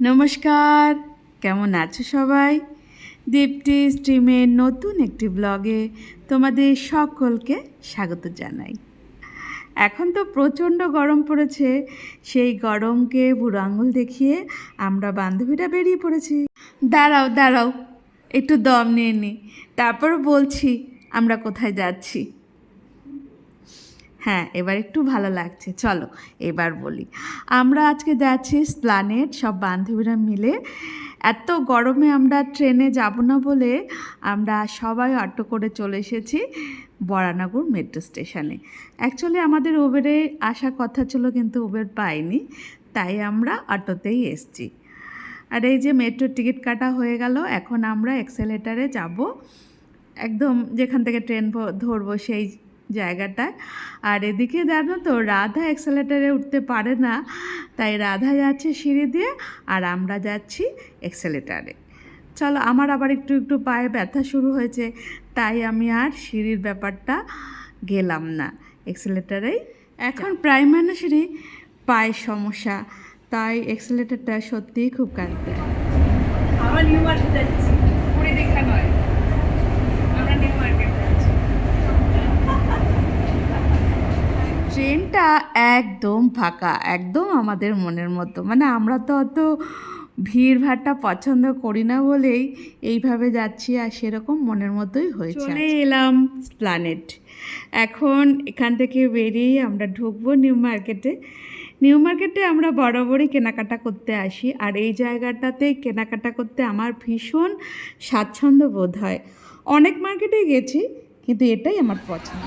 নমস্কার। কেমন আছো সবাই? দীপ্তি স্ট্রিমের নতুন একটি ব্লগে তোমাদের সকলকে স্বাগত জানাই। এখন তো প্রচণ্ড গরম পড়েছে, সেই গরমকে বুড়ো আঙুল দেখিয়ে আমরা বান্ধবীরা বেরিয়ে পড়েছি। দাঁড়াও দাঁড়াও, একটু দম নিয়ে নি তারপর বলছি আমরা কোথায় যাচ্ছি। হ্যাঁ এবার একটু ভালো লাগছে। চলো, এবার বলি। আমরা আজকে যাচ্ছি স্প্লানেট সব বান্ধবীরা মিলে। এত গরমে আমরা ট্রেনে যাব না বলে আমরা সবাই অটো করে চলে এসেছি বরানগর মেট্রো স্টেশনে। অ্যাকচুয়ালি আমাদের উবেরে আসার কথা ছিল কিন্তু উবের পাইনি, তাই আমরা অটোতেই এসছি। আর এই যে মেট্রো টিকিট কাটা হয়ে গেল, এখন আমরা এক্সেলেটারে যাব। একদম যেখান থেকে ট্রেন ধরবো সেই জায়গাটায় আর এদিকে জানো তো রাধা এক্সেলেটারে উঠতে পারে না। তাই রাধা যাচ্ছে সিঁড়ি দিয়ে আর আমরা যাচ্ছি এক্সেলেটারে চলো আমার আবার একটু একটু পায়ে ব্যথা শুরু হয়েছে। তাই আমি আর সিঁড়ির ব্যাপারটা গেলাম না এক্সেলেটারেই এখন প্রায় মানুষেরই পায়ের সমস্যা। তাই এক্সেলেটারটা সত্যিই খুব কাজ দেয়। আমরা নিউ মার্কেট যাচ্ছি। পুরী দীঘা নয় আমরা নিউ মার্কেট যাচ্ছি ট্রেনটা একদম ফাঁকা একদম আমাদের মনের মতো। মানে আমরা তো অত ভিড় ভাড়টা পছন্দ করি না বলেই এইভাবে যাচ্ছি আর সেরকম মনের মতোই হয়েছে চলে এলাম প্ল্যানেট এখন এখান থেকে বেরিয়ে আমরা ঢুকবো নিউ মার্কেটে। নিউ মার্কেটে আমরা বরাবরই কেনাকাটা করতে আসি আর এই জায়গাটাতে কেনাকাটা করতে আমার ভীষণ স্বাচ্ছন্দ্য বোধ হয়। অনেক মার্কেটে গেছি কিন্তু এটাই আমার পছন্দ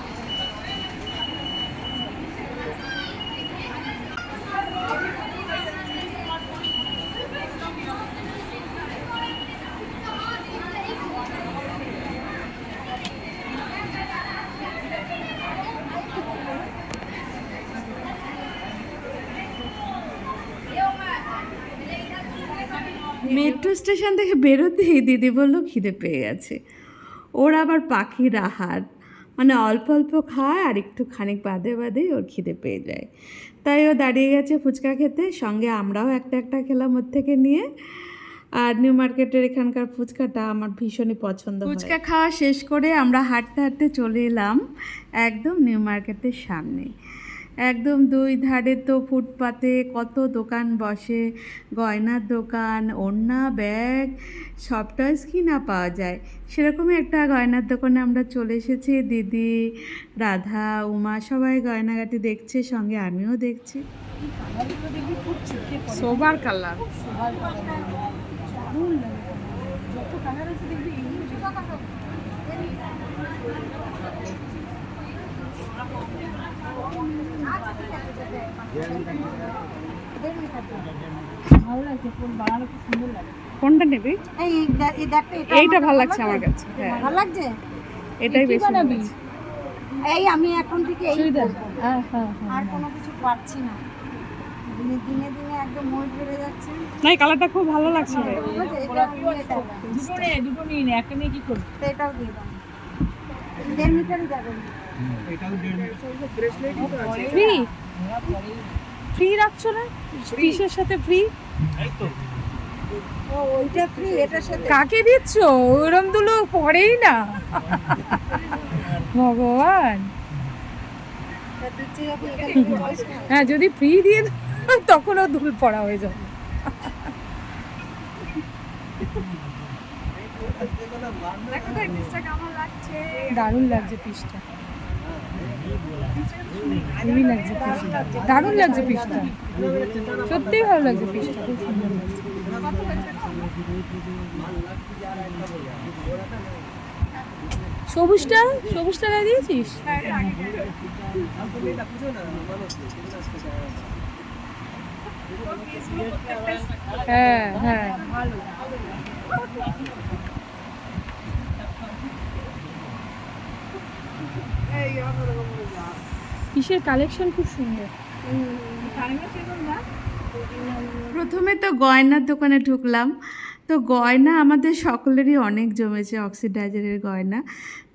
মেট্রো স্টেশন থেকে বেরোতেই দিদি বলল, খিদে পেয়ে গেছে। ওর আবার পাখির আহার। মানে অল্প অল্প খায় আর একটু খানিক বাদে বাদেই ওর খিদে পেয়ে যায়। তাই ও দাঁড়িয়ে গেছে ফুচকা খেতে। সঙ্গে আমরাও একটা একটা খেলাম ওর থেকে নিয়ে। আর নিউ মার্কেটের এখানকার ফুচকাটা আমার ভীষণই পছন্দ ফুচকা খাওয়া শেষ করে আমরা হাঁটতে হাঁটতে চলে এলাম একদম নিউ মার্কেটের সামনে। একদম দুই ধারে তো ফুটপাতে কত দোকান বসে গয়নার দোকান ওড়না ব্যাগ সবটাই কি না পাওয়া যায়। সেরকমই একটা গয়নার দোকানে আমরা চলে এসেছি দিদি রাধা উমা সবাই গয়নাগাটি দেখছে সঙ্গে আমিও দেখছি। Sober colour. দে- এই দেখো এইটা ভালো লাগছে আমার কাছে হ্যাঁ। ভালো লাগছে? এটাই বেশি এই আমি এখন থেকে এই। হ্যাঁ হ্যাঁ। আর কোনো কিছু পারছি না। দিনে দিনে দিনে একদম মোট বেড়ে যাচ্ছে। না এই কালারটা খুব ভালো লাগছে দুটো নে দুটো নিন একটা নিয়ে কি করবি? এটাও দিয়ে দাও। দেড় মিটারই ফ্রি ফ্রি রাখছো না? পিসের সাথে ফ্রি ও ওইটা ফ্রি এটার সাথে। কাকে দিচ্ছ? ওরম দুলো পড়েই না। ভগবান। হ্যাঁ যদি ফ্রি দিয়ে তখন ও দুল পড়া হয়ে যাবে। দারুণ লাগছে পিসটা। হেভি লাগছে পিসটা। দারুণ লাগছে পিসটা। সত্যিই ভালো লাগছে পিসটা, খুব সুন্দর লাগছে। সবুজটা সবুজটা গায়ে দিয়েছিস? হ্যাঁ হ্যাঁ। কিসের কালেকশন খুব সুন্দর। প্রথমে তো গয়নার দোকানে ঢুকলাম। তো গয়না আমাদের সকলেরই অনেক জমেছে অক্সিডাইজারের গয়না।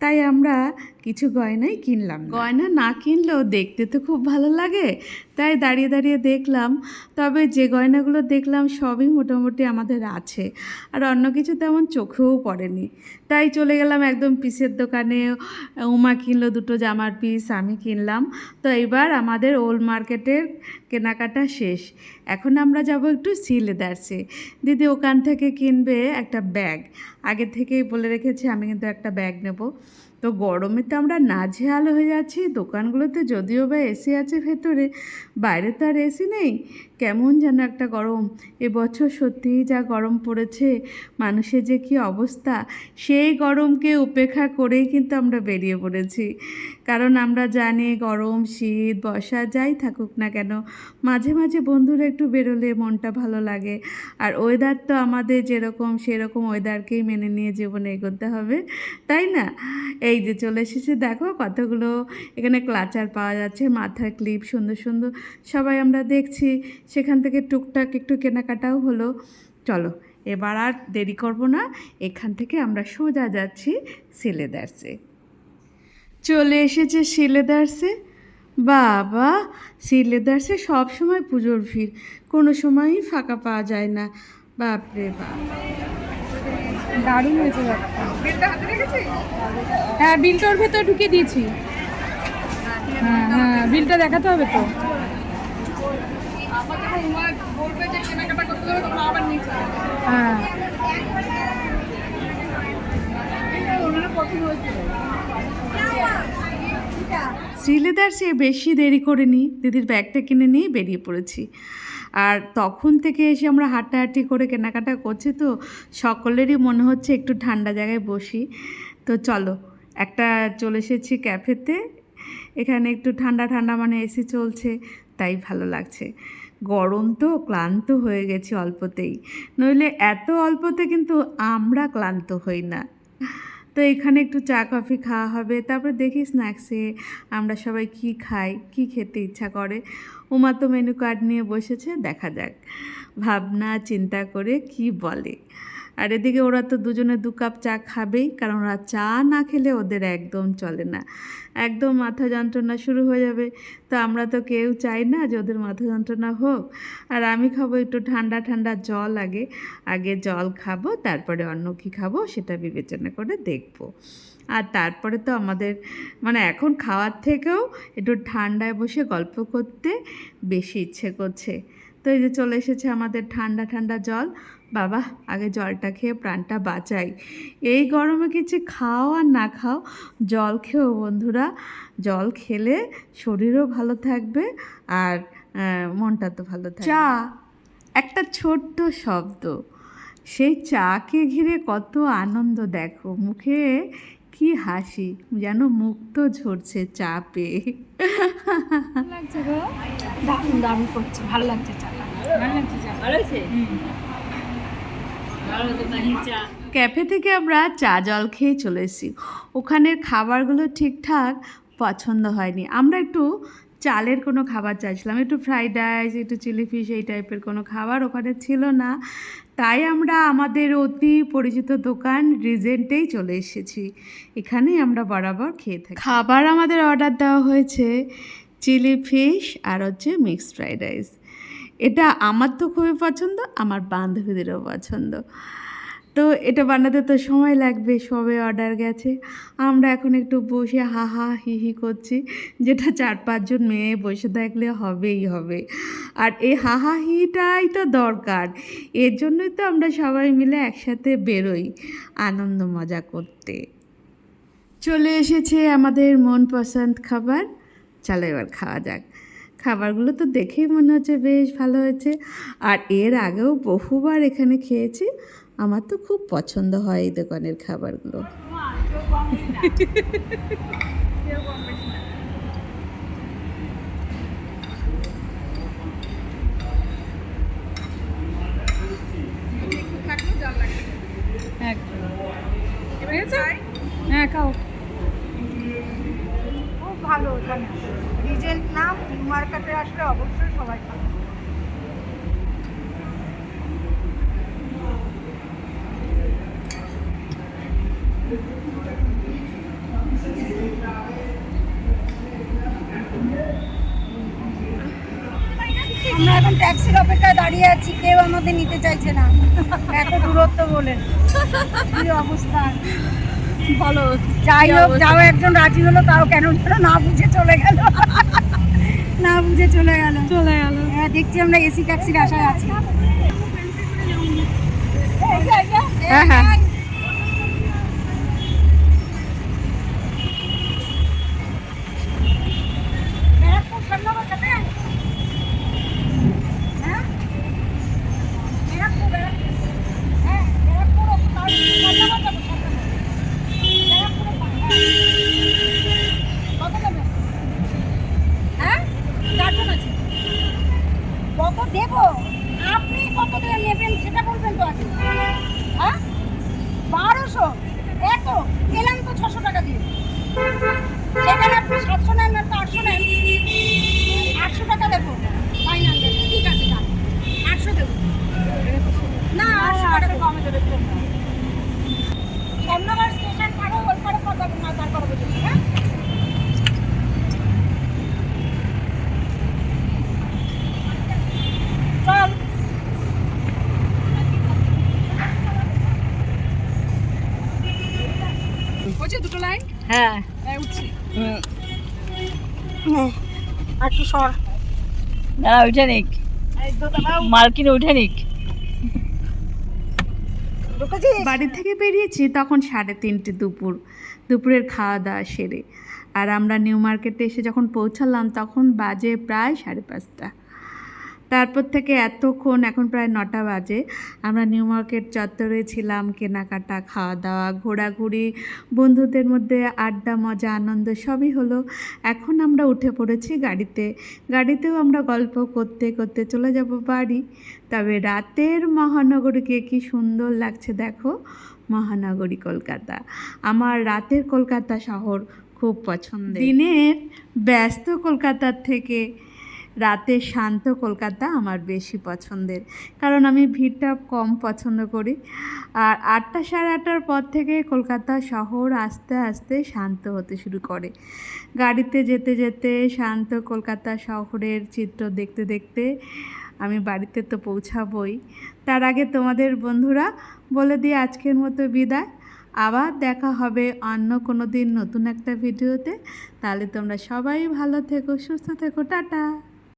তাই আমরা কিছু গয়নাই কিনলাম গয়না না কিনলেও দেখতে তো খুব ভালো লাগে। তাই দাঁড়িয়ে দাঁড়িয়ে দেখলাম। তবে যে গয়নাগুলো দেখলাম সবই মোটামুটি আমাদের আছে। আর অন্য কিছু তেমন চোখেও পড়েনি। তাই চলে গেলাম একদম পিসের দোকানে। উমা কিনলো দুটো জামার পিস, আমি কিনলাম। তো এবার আমাদের ওল্ড মার্কেটের কেনাকাটা শেষ। এখন আমরা যাব একটু সি লেদার্সে দিদি ওখান থেকে কিনবে একটা ব্যাগ। আগে থেকেই বলে রেখেছি, আমি কিন্তু একটা ব্যাগ নেব। তো গরমে তো আমরা নাজেহাল হয়ে যাচ্ছি, দোকানগুলোতে যদিও বা এসি আছে ভেতরে, বাইরে তো আর এসি নেই। কেমন যেন একটা গরম। এবছর সত্যিই যা গরম পড়েছে, মানুষের যে কি অবস্থা, সেই গরমকে উপেক্ষা করেই কিন্তু আমরা বেরিয়ে পড়েছি। কারণ আমরা জানি গরম, শীত, বর্ষা যাই থাকুক না কেন, মাঝে মাঝে বন্ধুরা একটু বেরোলে মনটা ভালো লাগে। আর ওয়েদার তো আমাদের যেরকম, সেরকম ওয়েদারকেই মেনে নিয়ে জীবনে এগোতে হবে, তাই না? এই যে চলে এসেছে, দেখো কতগুলো এখানে ক্লাচার পাওয়া যাচ্ছে, মাথার ক্লিপ সুন্দর সুন্দর, সবাই আমরা দেখছি সেখান থেকে টুকটাক একটু কেনাকাটাও হলো। চলো এবার আর দেরি করব না। এখান থেকে আমরা সোজা যাচ্ছি সিলেদার্সে। চলে এসেছে সিলেদার্সে। বাবা সিলেদার্সে সব সময় পুজোর ভিড়। কোনো সময়ই ফাঁকা পাওয়া যায় না। বাপরে বাপ। দারুণ হয়েছে হ্যাঁ বিলটা ওর ভেতর ঢুকিয়ে দিয়েছি। হ্যাঁ হ্যাঁ বিলটা দেখাতে হবে তো। হ্যাঁ। শ্রীলেদার্সে বেশি দেরি করিনি দিদির ব্যাগটা কিনে নিয়ে বেরিয়ে পড়েছি। আর তখন থেকে এসে আমরা হাঁটাহাঁটি করে কেনাকাটা করছি তো সকলেরই মনে হচ্ছে একটু ঠান্ডা জায়গায় বসি। তো চলো একটা চলে এসেছি ক্যাফেতে। এখানে একটু ঠান্ডা ঠান্ডা মানে এসি চলছে তাই ভালো লাগছে। গরম তো, ক্লান্ত হয়ে গেছি অল্পতেই। নইলে এত অল্পতে কিন্তু আমরা ক্লান্ত হই না। তো এখানে একটু চা, কফি খাওয়া হবে, তারপরে দেখি স্ন্যাক্সে আমরা সবাই কি খাই, কি খেতে ইচ্ছা করে। উমা তো মেনু কার্ড নিয়ে বসেছে, দেখা যাক। ভাবনা, চিন্তা করে কি বলে। আর এদিকে ওরা তো দুজনে দু কাপ চা খাবেই, কারণ ওরা চা না খেলে ওদের একদম চলে না। একদম মাথা যন্ত্রণা শুরু হয়ে যাবে। তো আমরা তো কেউ চাই না যে ওদের মাথা যন্ত্রণা হোক। আর আমি খাব একটু ঠান্ডা ঠান্ডা জল আগে। আগে জল খাব, তারপরে অন্য কী খাব সেটা বিবেচনা করে দেখব। আর তারপরে তো আমাদের মানে এখন খাওয়ার থেকেও একটু ঠান্ডায় বসে গল্প করতে বেশি ইচ্ছে করছে। তো এই যে চলে এসেছে আমাদের ঠান্ডা ঠান্ডা জল। বাবা আগে জলটা খেয়ে প্রাণটা বাঁচাই। এই গরমে কিছু খাও আর না খাও জল খেও বন্ধুরা। জল খেলে শরীরও ভালো থাকবে আর মনটা তো ভালো থাকবে। চা। একটা ছোট্ট শব্দ। সেই চাকে ঘিরে কত আনন্দ দেখো। মুখে কি হাসি যেন মুখ তো ঝরছে চা পেয়ে। লাগছে গো? দারুণ দারুণ করছে। ভালো লাগছে চাটা ভালো লাগছে চা। ক্যাফে থেকে আমরা চা জল খেয়ে চলে এসেছি। ওখানের খাবারগুলো ঠিকঠাক পছন্দ হয়নি। আমরা একটু চালের কোনো খাবার চাইছিলাম, একটু ফ্রাইড রাইস একটু চিলি ফিশ এই টাইপের কোনো খাবার ওখানে ছিল না। তাই আমরা আমাদের অতি পরিচিত দোকান রিজেন্টেই চলে এসেছি। এখানেই আমরা বরাবর খেয়ে থাকি। খাবার আমাদের অর্ডার দেওয়া হয়েছে চিলি ফিশ আর হচ্ছে মিক্সড ফ্রাইড রাইস এটা আমার তো খুবই পছন্দ, আমার বান্ধবীদেরও পছন্দ। তো এটা বানাতে তো সময় লাগবে, সবে অর্ডার গেছে। আমরা এখন একটু বসে হা হা হি হি করছি, যেটা চার পাঁচজন মেয়ে বসে থাকলে হবেই হবে। আর এই হা হা হিটাই তো দরকার, এর জন্যই তো আমরা সবাই মিলে একসাথে বেরোই আনন্দ মজা করতে। চলে এসেছে আমাদের মন পছন্দ খাবার, চলো এবার খাওয়া যাক। খাবারগুলো তো দেখেই মনে হচ্ছে বেশ ভালো হয়েছে। আর এর আগেও বহুবার এখানে খেয়েছি। আমার তো খুব পছন্দ হয় এই দোকানের খাবারগুলো। হ্যাঁ খাও। ভালো নিউ মার্কেটে আসলে অবশ্যই সবাই আমরা এখন ট্যাক্সির অপেক্ষায় দাঁড়িয়ে আছি কেউ আমাদের নিতে চাইছে না। এত দূরত্ব বলে অবস্থা। বলো যাই হোক যাও একজন রাজি হলো তাও কেন না বুঝে চলে গেল। না বুঝে চলে গেল। চলে গেল। হ্যাঁ দেখছি আমরা এসি ট্যাক্সির আশায় আছি। হ্যাঁ, হ্যাঁ। ব্যারাকপুর সামনে যাবে হ্যাঁ ব্যারাকপুর ব্যারাকপুর হ্যাঁ ব্যারাকপুর ও তার সামনে যাব সামনে ব্যারাকপুরে কত দেবে হ্যাঁ চারজন আছে কত দেবো। আপনি কত দেবে নেবেন সেটা বলবেন তো আগে। হ্যাঁ? বারোশো? এত? এলাম তো ছশো টাকা দিয়ে। সেখানে আপনি সাতশো নেন না তো আটশো নেন। আটশো টাকা দেবো। ফাইনাল দেবো ঠিক আছে আটশো দেবো। না, আটশো টাকা কমে দেবে। সামনাবার স্টেশন পারো ওই পারে কথা না তার করব হ্যাঁ চল হচ্ছে দুটো লাইন হ্যাঁ। হ্যাঁ। আর একটু সর। না উঠে নিক। এই মালকিন উঠে নিক। ঢুকেছিস? বাড়ি থেকে বেরিয়েছি তখন সাড়ে তিনটে দুপুর। দুপুরের খাওয়া দাওয়া সেরে। আর আমরা নিউ মার্কেটে এসে যখন পৌঁছালাম তখন বাজে প্রায় সাড়ে পাঁচটা। তারপর থেকে এতক্ষণ, এখন প্রায় নটা বাজে। আমরা নিউ মার্কেট চত্বরে ছিলাম, কেনাকাটা খাওয়া দাওয়া ঘোরাঘুরি, বন্ধুদের মধ্যে আড্ডা, মজা, আনন্দ সবই হলো। এখন আমরা উঠে পড়েছি গাড়িতে। গাড়িতেও আমরা গল্প করতে করতে চলে যাব বাড়ি। তবে রাতের মহানগরীকে কি সুন্দর লাগছে দেখো, মহানগরী কলকাতা। আমার রাতের কলকাতা শহর খুব পছন্দের। দিনের ব্যস্ত কলকাতার থেকে রাতের শান্ত কলকাতা আমার বেশি পছন্দের। কারণ আমি ভিড়টা কম পছন্দ করি। আর আটটা সাড়ে আটটার পর থেকে কলকাতা শহর আস্তে আস্তে শান্ত হতে শুরু করে। গাড়িতে যেতে যেতে শান্ত কলকাতা শহরের চিত্র দেখতে দেখতে আমি বাড়িতে তো পৌঁছাবই। তার আগে তোমাদের বন্ধুরা বলে দিয়ে আজকের মতো বিদায়। আবার দেখা হবে অন্য কোনো দিন নতুন একটা ভিডিওতে। তাহলে তোমরা সবাই ভালো থেকো, সুস্থ থেকো, টাটা।